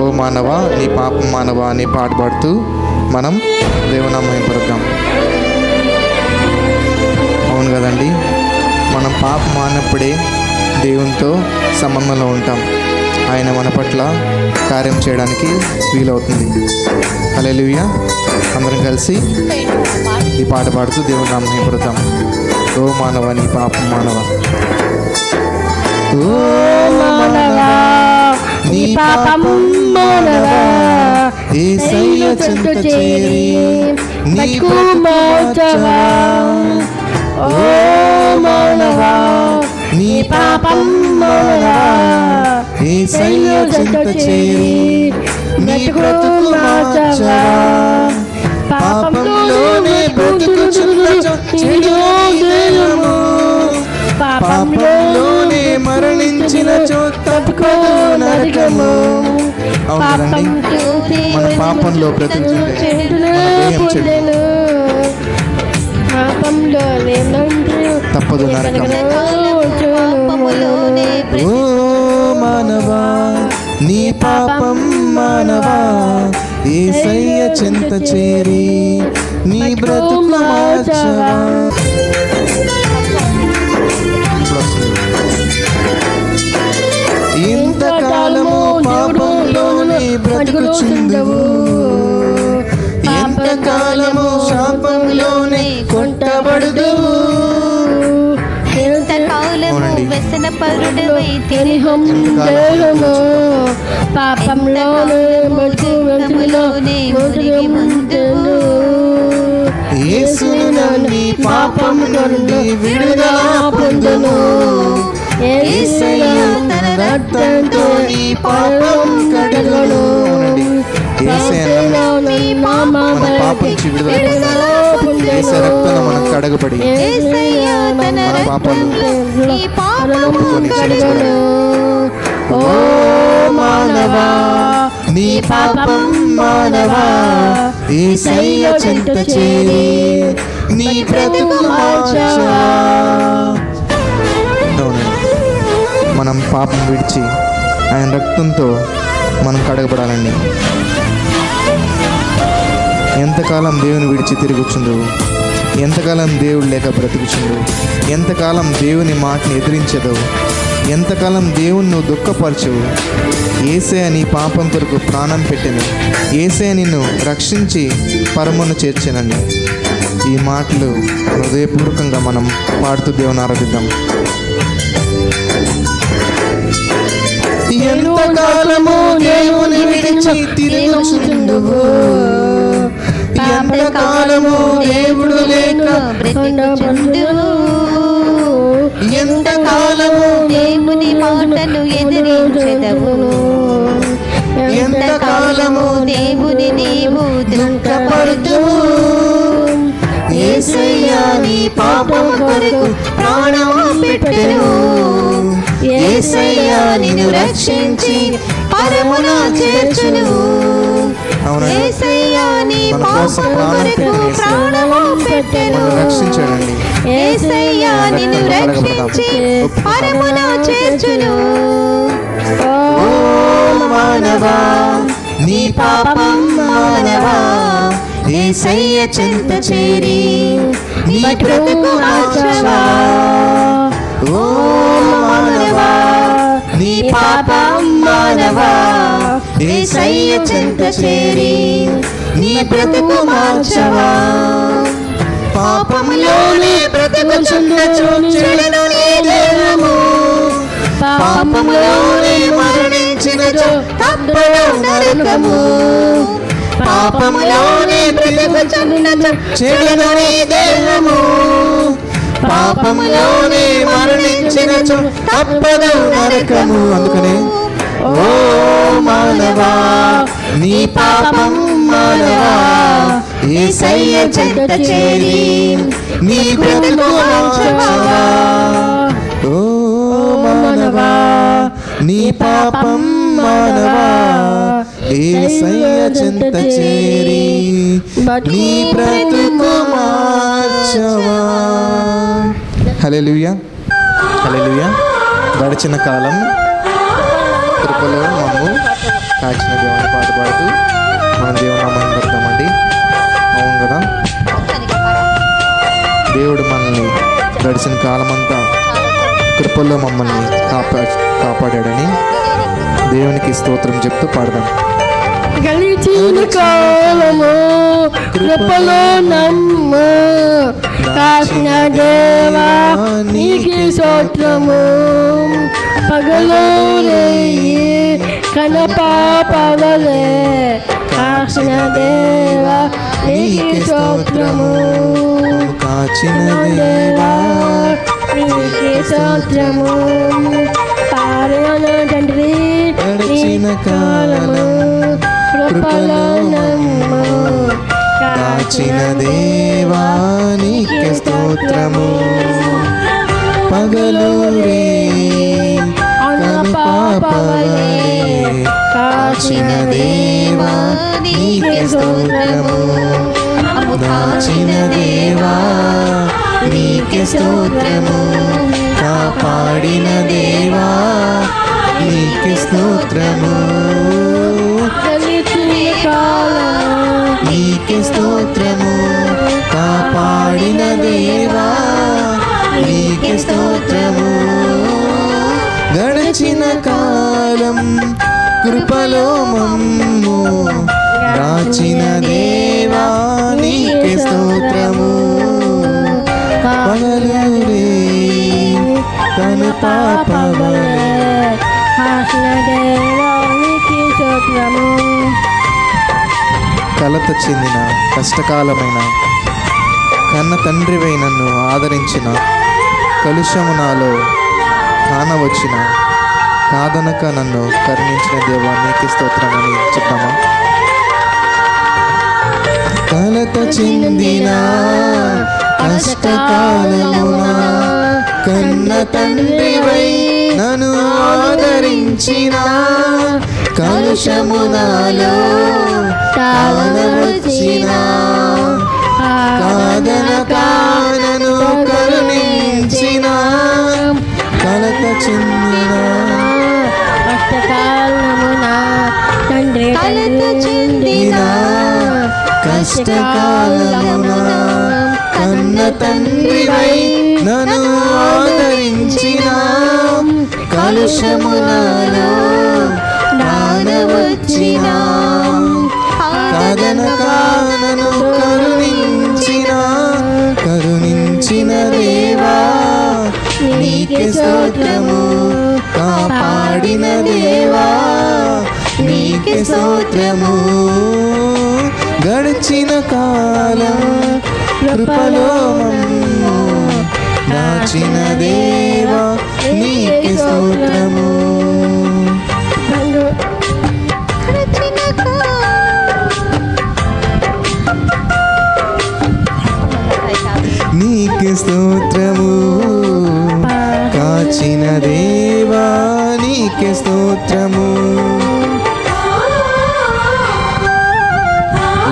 ఓ మానవ నీ పాపం మానవ అని పాట పాడుతూ మనం దేవునామయం పడతాం అవును కదండి మనం పాపం మానప్పుడే దేవునితో సంబంధంలో ఉంటాం. ఆయన మన పట్ల కార్యం చేయడానికి వీలవుతుంది. హల్లెలూయా. అందరం కలిసి ఈ పాట పాడుతూ దేవుని నామం పడతాం ఓ మానవ నీ పాపం మానవ. ఓ నీ పాపము మానవా? ఏసయ్య చెంత చేరి నీ బతుకు మార్చవా? ఓ మానవా నీ పాపం మానవా? ఏసయ్య చెంత చేరి నీ బ్రతుకు మార్చవా? పాపంలోనే బ్రతుకుచున్న చెడు దేహము పాపంలోనే మరణించిన తప్పుకోదు నరకము. అవునండి. మన పాపంలో పాపంలో తప్పదు నరకం ఓ మానవా నీ పాపం మానవా ఏసయ్య చెంత చేరి నీ బ్రతుకు మార్చవా? బ్రతుకుచుండవు ఎంతకాలము శాపంలోనే కొట్టబడుదువు ఎంతకాలము. వ్యసన పరుడవై దేహము పాపంలోనే ముందును యేసుని నమ్మి పాపం నుండి విడుదల పొందును. పాపం కడగను. మన పాపం నుంచి విడుదల యేసయ్య రక్తంలో మనం కడగబడి మన పాపాలు ఒప్పుకొని క్షమించబడి ఓ మానవా నీ పాపం మానవా ఏసయ్య చెంత చేరి నీ బ్రతుకు. మనం పాపం విడిచి ఆయన రక్తంతో మనం కడగబడాలండి. ఎంతకాలం దేవుని విడిచి తిరుగుచుండు? ఎంతకాలం దేవుడు లేక బ్రతుకుచుండు? ఎంతకాలం దేవుని మాటని ఎదిరించదు? ఎంతకాలం దేవుని నువ్వు దుఃఖపరచవు? ఏసే నీ పాపం కొరకు ప్రాణం పెట్టను. ఏసే నిన్ను రక్షించి పరమును చేర్చానండి. ఈ మాటలు హృదయపూర్వకంగా మనం పాడుతూ దేవుని ఆరాధిద్దాం. ఎంతకాలము దేవుని విడిచి తిరుగుచుండువు ఎంతకాలము దేవుడు లేక బ్రతికుచుండును. ఎంతకాలము దేవుని మాటను ఎదిరించెదవు. ఎంతకాలము దేవుని నీవు దుఃఖపడుతువు. ఏసయ్యా నీ పాపం కొరకు ప్రాణం పెట్టెను ఏసయ్యా నిన్ను రక్షించి పరమున చేర్చును. ఏసయ్యా నీ మన కోసం పాపం ప్రాణం కొరకు. ప్రాణము పెట్టెను. రక్షించాడండి ఏసయ్యా నిన్ను రక్షించి పరమున చేర్చును. ఓ మానవా నీ పాపం మానవా. ఏసయ్య చెంత చేరి నీ బ్రతుకు మార్చవా. ఓ మానవా నీ పాపం మానవా ఏసయ్య చెంత చేరి నీ బ్రతుకు మార్చవా? పాపములోనే బ్రతుకుచున్న చెడును నీ దేహము. పాపములోనే మరణించిన నరకము. పాపములోనే బ్రతుకుచున్న చెడును నీ దేహము. పాపములోనే మరణించినచు తప్పదు నరకము. అందుకనే ఓ మానవా నీ పాపం మానవా ఏసయ్య చెంత చేరి నీ బ్రతుకు మార్చవా ఓ మానవా నీ పాపం మానవా ఏసయ్య చెంత చేరి నీ బ్రతుకు మార్చవా హల్లెలూయా హల్లెలూయా గడిచిన కాలం. కృపలో మమ్ము కాచిన దేవుని పాట పాడుతూ మన దేవుని నామాన్ని పెడతామండి. అవును కదా? దేవుడు మనల్ని గడిచిన కాలం అంతా కృపల్లో మమ్మల్ని కాపా కాపాడాడని దేవునికి స్తోత్రం చెప్తూ పాడదాం. గలిచిన కాలము కృపలో నమ్మ కాసిన దేవా నీకి స్తోత్రము పగలు రేయి కనపాపవలే కాసిన దేవా నీకి సోత్రము కాచిన దేవా నీకి సోత్రము పారణ తండ్రి కాలము కృపలో నమ్ము కాచిన దేవా నీకే స్తోత్రము. పగలు రే కాచిన దేవా నీకే స్తోత్రము. దాచిన దేవా నీకే స్తోత్రము. కాపాడిన దేవా నీకే స్తోత్రము. స్తోత్రము. కాపాడిన దేవా నీకే స్తోత్ర. కొరత చెందిన కష్టకాలమైన కన్న తండ్రివై నన్ను ఆదరించిన కలుషము నాలో కానవచ్చిన కాదనక నన్ను కరుణించిన దేవా నీకు స్తోత్రమని చెప్తామా కలత చెందిన కష్టకాలమున కన్న తండ్రివై నన్ను ఆదరించిన కలుషము నాలో కానవచ్చిన కాదన కానను కరుణించిన కలత చెందిన కష్టకాలమున తండ్రి కలత చెందిన కష్టకాలమున కన్న తండ్రివై నన్ను ఆదరించిన కలుషమునాలో నానవచ్చిన కదన కానను కరుణించిన కరుణించిన దేవా నీకే స్తోత్రము కాపాడిన దేవా నీకే స్తోత్రము. గడిచిన కాలం కృపలో నాచిన దేవా నీకే స్తోత్రము. స్తోత్రము. కాచిన దేవా నీకే స్తోత్రము.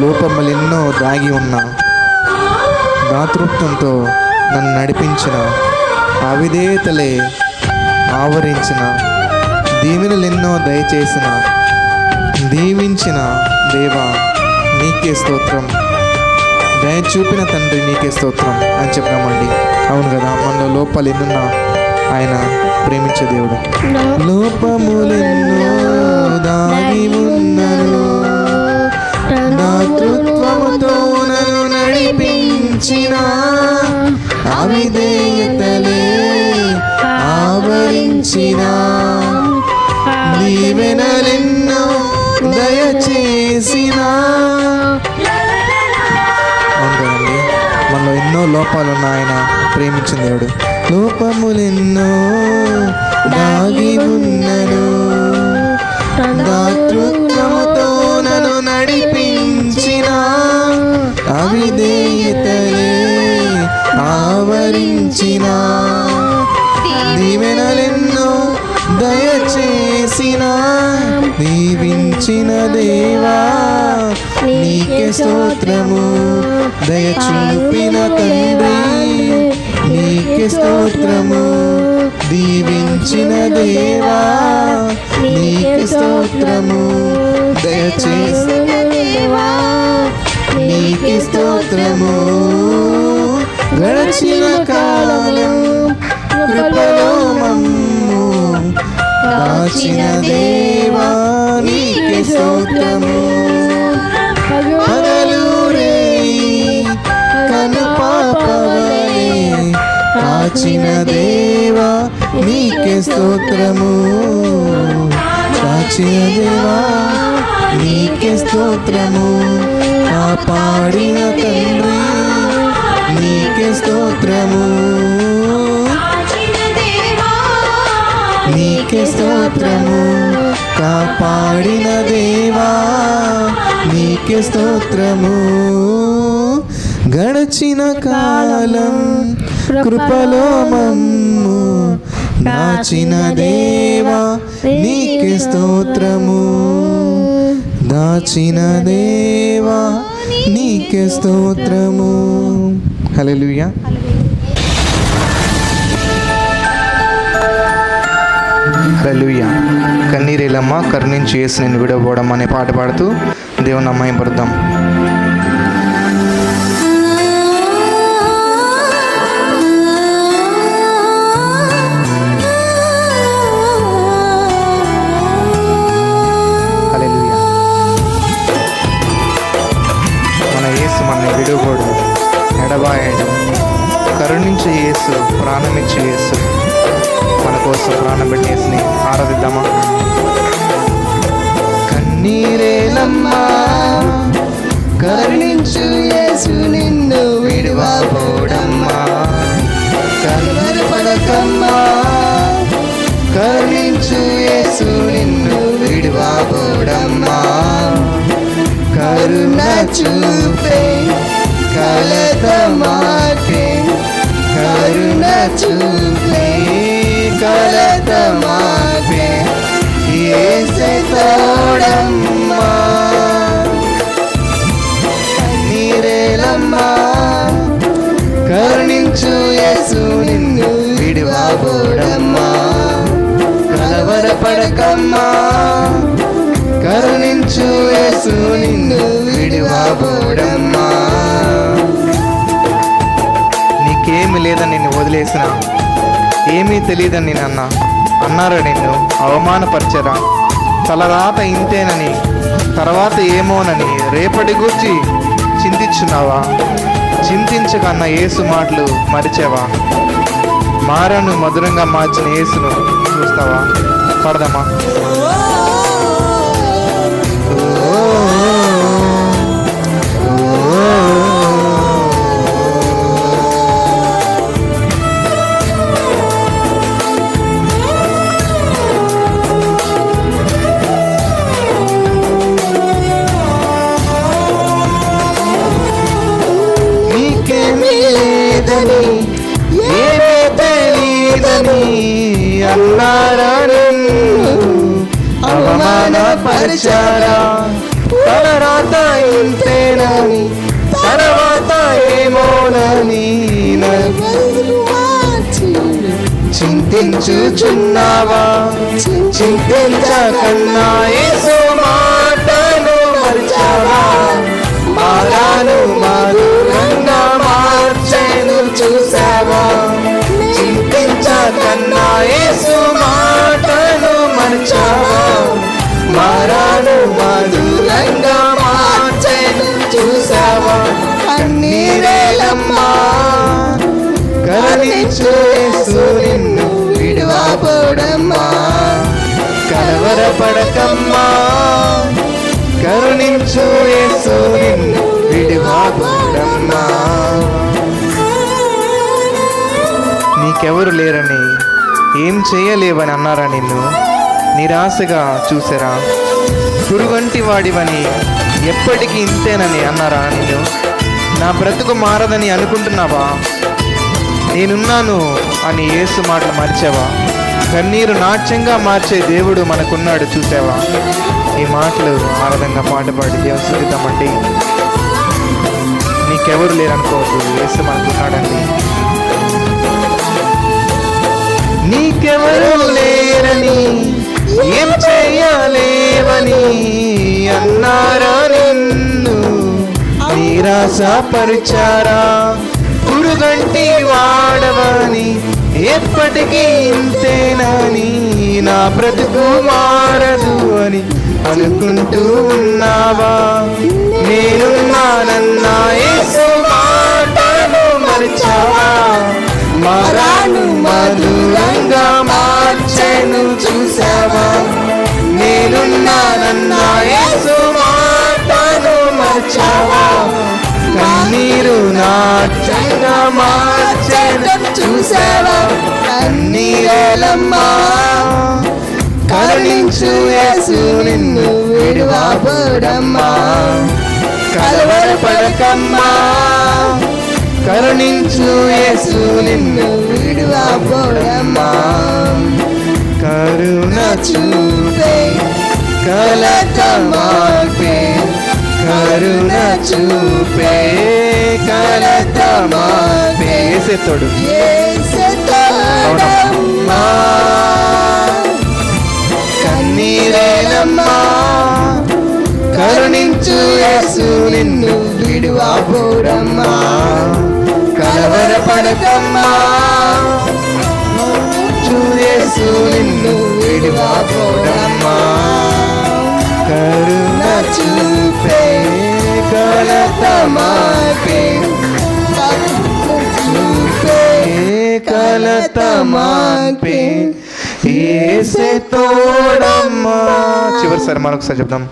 లోపములెన్నో దాగి ఉన్న దాతృత్వంతో నన్ను నడిపించిన అవిధేయతలే ఆవరించిన దీవెనలెన్నో దయచేసిన దీవించిన దేవా నీకే స్తోత్రం. దయ చూపిన తండ్రి నీకే స్తోత్రం అని చెప్పామండి అవును కదా మనలో లోపాలు ఎన్నున్నా ఆయన ప్రేమించే దేవుడు. లోపములెన్నో దాగి ఉన్నను దాతృత్వముతో నన్ను నడిపించిన అవిధేయతలే ఆవరించిన. దీవెనలెన్నో దయచేసిన మనలో లోపాలు ఆయన ప్రేమించిన దేవుడు. లోపములెన్నో దాగి ఉన్నను దాతృత్వముతో నన్ను నడిపించిన అవిధేయతలే ఆవరించిన దీవెనలెన్నో దయచేసిన దీవించిన దేవా నీకే స్తోత్రము. దయచూపిన తండ్రి నీకే స్తోత్రము. దీవించిన దేవా నీకే స్తోత్రము. దయచేసిన దేవా నీకే స్తోత్రము. గడచిన కాలం కృపలో మమ్ము దేవా నీకే స్తోత్రము. కాచిన దేవా నీకే స్తోత్రము. కాచిన దేవా నీకే స్తోత్రము. కాపాడిన తండ్రి నీకే స్తోత్రము. నీకే స్తోత్రము. కాపాడిన దేవా నీకే స్తోత్రము. గడచిన కాలం కృపలో మమ్ము దాచిన దేవా నీకే స్తోత్రము. దాచిన దేవా నీకే స్తోత్రము. హల్లెలూయా. హల్లెలూయా. కన్నీరేలమ్మ కర్ణించి చేసి నేను విడవడం అనే పాట పాడుతూ దేవుని అమ్మాయి పడుద్దాం ఎడబాయడం కరుణించే యేసు ప్రాణమిచ్చే యేసు. మన కోసం ప్రాణం పెట్టేసి ఆరాధిద్దామా? కన్నీరేలమ్మా కరుణించు యేసు నిన్ను విడువబోడమ్మా కన్నరపడకమ్మా కరుణించు యేసు నిన్ను విడువబోడమ్మా కరుణ చూపే కలత మాటే కరుణ చూపే కలత మాటే ఏసే తోడమ్మా. కన్నీరేలమ్మా కరుణించు యేసు నిన్ను విడివాబోడమ్మా. కలవరపడకమ్మా కరుణించు యేసు నిన్ను విడివాబోడమ్మా. లేదని నిన్ను వదిలేసిన. ఏమీ తెలియదని నేను అన్నా అన్నారు నిన్ను? అవమానపరచరా తలరాత ఇంతేనని తర్వాత ఏమోనని రేపటి గూర్చి చింతించున్నావా? చింతించకన్న ఏసు మాటలు మరిచావా? మారను మధురంగా మార్చిన యేసును చూస్తావా? పడదామా అవమానపరిచారా తర్వాత ఇంతేనని తర్వాత ఏమోనని నన్ను చింతించుచున్నావా? చింతించకన్నా యేసు మాటను మరిచావా? మారాను మధురంగా మార్చెను చూసావా? చింతించకన్నా యేసు మాటను మరిచావా? మారాను మధురంగా మార్చను చూసావా? కన్నీరేలమ్మా. కరుణించు యేసు నిన్ను విడువబోడమ్మా. కలవరపడకమ్మా. కరుణించు యేసు నిన్ను విడువబోడమ్మా. నీకెవరు లేరని? ఏం చేయలేవని అన్నారా నిన్ను? నిరాశగా చూసారా? గురువంటి వాడివని ఎప్పటికీ ఇంతేనని అన్నారా నేను నా బ్రతుకు మారదని అనుకుంటున్నావా? నేనున్నాను అని ఏసు మాటలు మార్చావా? కన్నీరు నాట్యంగా మార్చే దేవుడు మనకున్నాడు చూసావా? ఈ మాటలు ఆనందంగా పాట పాడి దేవుని నీకెవరు లేరనుకోవద్దు ఏసు మనకున్నాడండి. నీకెవరు లేరని ఏం చేయలేవని అన్నారా నిన్ను? నిరాశపరిచారా? గురుగంటి వాడవని ఎప్పటికీ ఇంతేనని నా బ్రతుకు మారదు అని అనుకుంటూ ఉన్నావా? మార్చెను చూసావా నేనున్నానన్న యేసు మాటను మర్చావా? కన్నీరు నాట్యంగా మార్చడం చూసావా కన్నీరలమ్మా కరుణించు యేసు నిన్ను విడువబడమ్మా కలవరపడకమ్మా కరుణించు యేసు నిన్ను విడువబడమ్మా కరుణ చూపే కలత మాపే కరుణ చూపే కలత మాపే ఏసేతోడు అవునమ్మా కన్నీరేలమ్మా కరుణించు యేసు నిన్ను విడువబోడమ్మా కలవరపడకమ్మా యేసు నిన్ను విడువబోడమ్మా కరుణ చూపే కలత మాపే చూపే కలత ఏసే తోడమ్మా. చివరిసారి మరొకసారి చెప్దాం.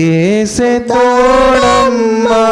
ఏసే తోడమ్మా.